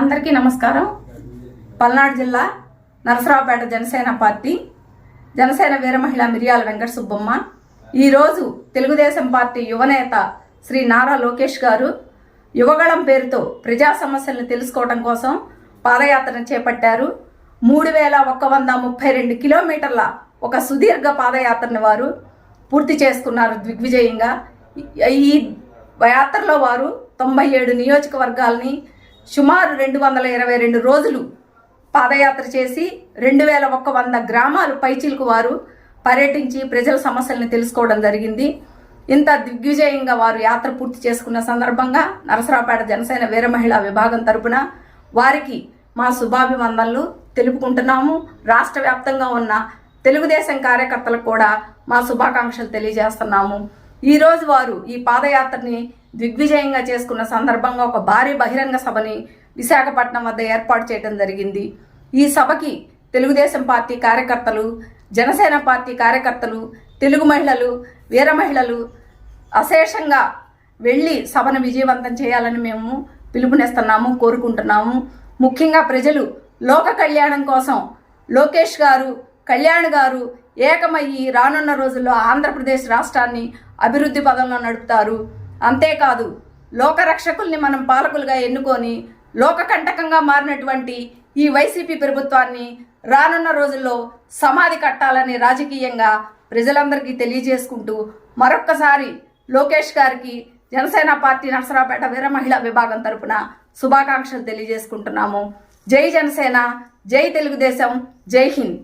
అందరికీ నమస్కారం. పల్నాడు జిల్లా నరసరావుపేట జనసేన పార్టీ జనసేన వీర మహిళ మిరియాల వెంకట సుబ్బమ్మ. ఈరోజు తెలుగుదేశం పార్టీ యువనేత శ్రీ నారా లోకేష్ గారు యువగళం పేరుతో ప్రజా సమస్యలను తెలుసుకోవడం కోసం పాదయాత్రను చేపట్టారు. మూడు వేల ఒక్క వంద ముప్పై రెండు కిలోమీటర్ల ఒక సుదీర్ఘ పాదయాత్రను వారు పూర్తి చేసుకున్నారు దిగ్విజయంగా. ఈ యాత్రలో వారు తొంభై ఏడు నియోజకవర్గాల్ని సుమారు రెండు వందల ఇరవై రెండు రోజులు పాదయాత్ర చేసి రెండు వేల ఒక్క వంద గ్రామాలు పైచిలకు వారు పర్యటించి ప్రజల సమస్యలను తెలుసుకోవడం జరిగింది. ఇంత దిగ్విజయంగా వారు యాత్ర పూర్తి చేసుకున్న సందర్భంగా నరసరావుపేట జనసేన వీర మహిళా విభాగం తరపున వారికి మా శుభాభివందనలు తెలుపుకుంటున్నాము. రాష్ట్ర వ్యాప్తంగా ఉన్న తెలుగుదేశం కార్యకర్తలకు కూడా మా శుభాకాంక్షలు తెలియజేస్తున్నాము. ఈరోజు వారు ఈ పాదయాత్రని దిగ్విజయంగా చేసుకున్న సందర్భంగా ఒక భారీ బహిరంగ సభని విశాఖపట్నం వద్ద ఏర్పాటు చేయడం జరిగింది. ఈ సభకి తెలుగుదేశం పార్టీ కార్యకర్తలు జనసేన పార్టీ కార్యకర్తలు తెలుగు మహిళలు వీర మహిళలు అశేషంగా వెళ్ళి సభను విజయవంతం చేయాలని మేము పిలుపునిస్తున్నాము కోరుకుంటున్నాము. ముఖ్యంగా ప్రజలు లోక కళ్యాణం కోసం లోకేష్ గారు కళ్యాణ్ గారు ఏకమయ్యి రానున్న రోజుల్లో ఆంధ్రప్రదేశ్ రాష్ట్రాన్ని అభివృద్ధి పదంలో నడుపుతారు. అంతేకాదు లోకరక్షకుల్ని మనం పాలకులుగా ఎన్నుకొని లోకకంటకంగా మారినటువంటి ఈ వైసీపీ ప్రభుత్వాన్ని రానున్న రోజుల్లో సమాధి కట్టాలని రాజకీయంగా ప్రజలందరికీ తెలియజేసుకుంటూ మరొక్కసారి లోకేష్ గారికి జనసేన పార్టీ నర్సరాపేట వీర మహిళా విభాగం తరపున శుభాకాంక్షలు తెలియజేసుకుంటున్నాము. జై జనసేన జై తెలుగుదేశం జై హింద్.